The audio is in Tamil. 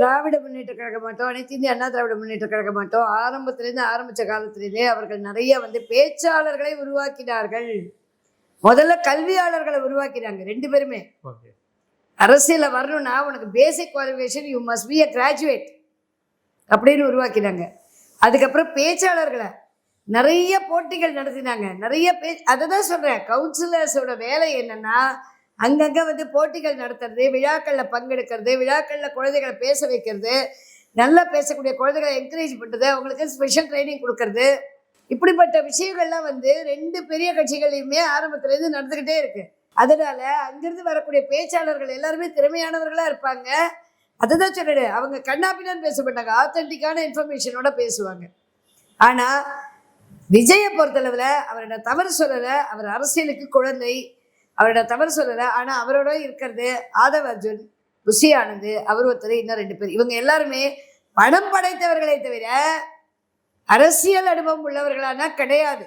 திராவிட முன்னேற்ற கழக மாட்டோம் அனைத்து இந்திய அண்ணா திராவிட முன்னேற்ற கழக மாட்டோம் ஆரம்பத்திலேருந்து ஆரம்பித்த காலத்திலேருந்தே அவர்கள் நிறைய வந்து பேச்சாளர்களை உருவாக்கினார்கள். முதல்ல கல்வியாளர்களை உருவாக்கினாங்க ரெண்டு பேருமே. ஓகே. அரசியலில் வரணும்னா உனக்கு basic qualification you must be a graduate அப்படின்னு உருவாக்கினாங்க. அதுக்கப்புறம் பேச்சாளர்களை நிறைய போட்டிகள் நடத்தினாங்க நிறைய பே அதை தான் சொல்கிறேன் கவுன்சிலர்ஸோட வேலை என்னன்னா அங்கங்கே வந்து போட்டிகள் நடத்துறது விழாக்களில் பங்கெடுக்கிறது விழாக்களில் குழந்தைகளை பேச வைக்கிறது நல்லா பேசக்கூடிய குழந்தைகளை என்கரேஜ் பண்ணுறது அவங்களுக்கு ஸ்பெஷல் ட்ரைனிங் கொடுக்கறது. இப்படிப்பட்ட விஷயங்கள்லாம் வந்து ரெண்டு பெரிய கட்சிகளையுமே ஆரம்பத்துலேருந்து நடந்துக்கிட்டே இருக்கு. அதனால அங்கிருந்து வரக்கூடிய பேச்சாளர்கள் எல்லாருமே திறமையானவர்களாக இருப்பாங்க. அதுதான் சொல்லிடு அவங்க கண்ணாப்பினான்னு பேச மாட்டாங்க ஆத்தென்டிக்கான இன்ஃபர்மேஷனோட பேசுவாங்க. ஆனால் விஜயை பொறுத்தளவுல அவரோட தவறு சொல்லலை அவர் அரசியலுக்கு குழந்தை அவரோட தவறு சொல்லலை. ஆனால் அவரோட இருக்கிறது ஆதவ் அர்ஜுன் புஷி ஆனந்த் அவர் ஒருத்தர் இன்னும் ரெண்டு பேர். இவங்க எல்லாருமே பணம் படைத்தவர்களை தவிர அரசியல் அனுபவம் உள்ளவர்களானா கிடையாது.